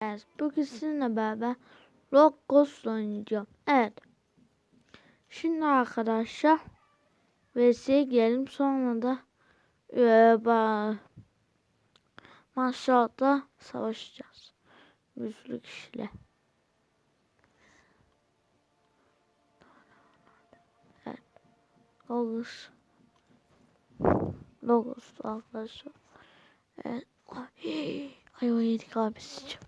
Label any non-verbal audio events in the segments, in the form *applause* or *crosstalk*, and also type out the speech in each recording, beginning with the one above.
Evet, bugün sizinle beraber Rock Ghost oynayacağım. Evet. Şimdi arkadaşlar VS'ye girelim. Sonra da e, maçlarda savaşacağız. Sürü kişiyle. Evet. Logos. Logos arkadaşlar. Evet. Ay, ay. Sandwich geldi. Ay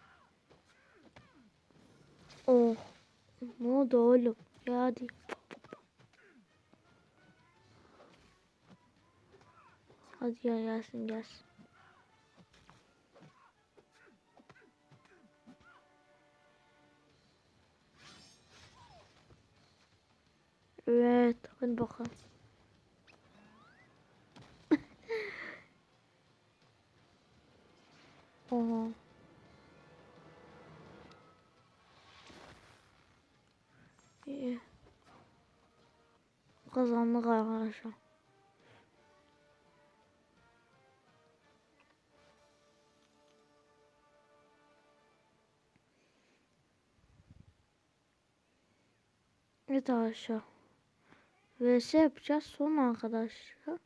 Oh. Ne oldu oğlum? Ya hadi. Hadi ya gelsin gelsin. Evet, hadi bakalım. *laughs* Oha. Kazandık arkadaşlar. Evet arkadaşlar. VS yapacağız sonra arkadaşlar.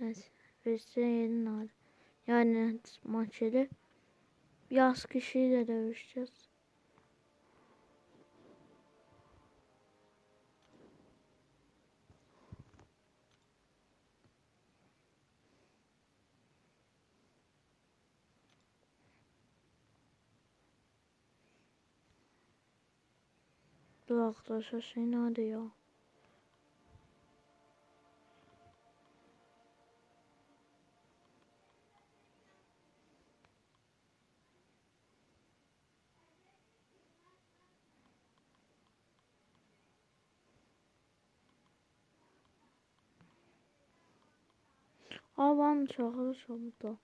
Evet. VS yeni hali. Yani maç yeri. Yaz kişiyle dövüşeceğiz. Dur arkadaşlar şey nerede ya? Aa varmış arkadaşlar burada.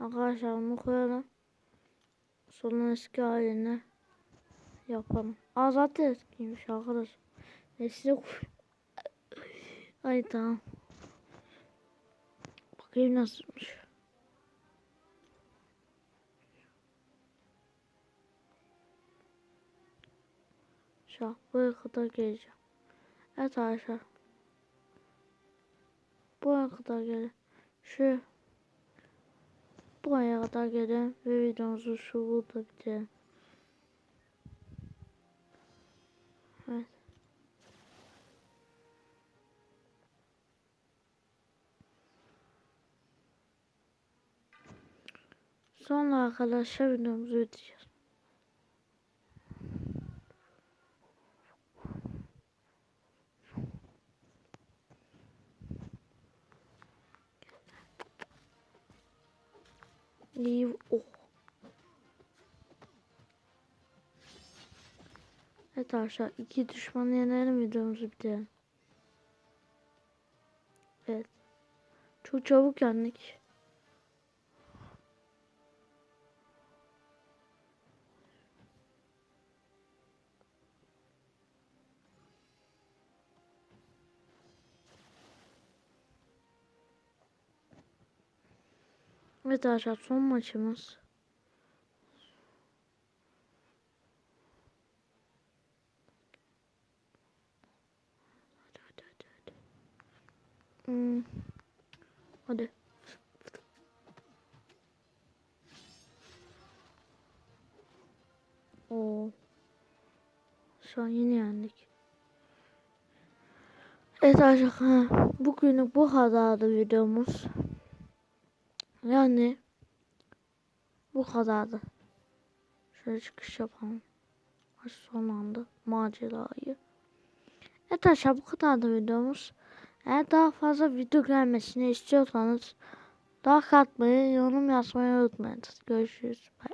Arkadaşlar bunu koyalım. Sonra eski haline yapalım. Aa zaten eskiymiş arkadaşlar. Nesli koy. Ay tamam. Bakayım nasılmış. Şu buraya kadar geleceğim. Evet arkadaşlar. Buraya kadar gelin. Şu buraya kadar gelin ve videomuzu şu burada bitirelim. Sonra arkadaşlar videomuzu bitireceğiz. Leave. Oh. Evet arkadaşlar iki düşmanı yenelim videomuzu bitirelim. Evet. Çok çabuk yendik. Evet arkadaşlar son maçımız. Hmm. Hadi. Oo. Şu an yine yendik. Evet arkadaşlar bugünlük bu kadardı videomuz. Yani bu kadardı. Şöyle çıkış yapalım. Maç son anda macerayı. Evet arkadaşlar bu kadardı videomuz. Eğer daha fazla video gelmesini istiyorsanız Daha katmayı, yorum yazmayı unutmayın. Görüşürüz. Bye.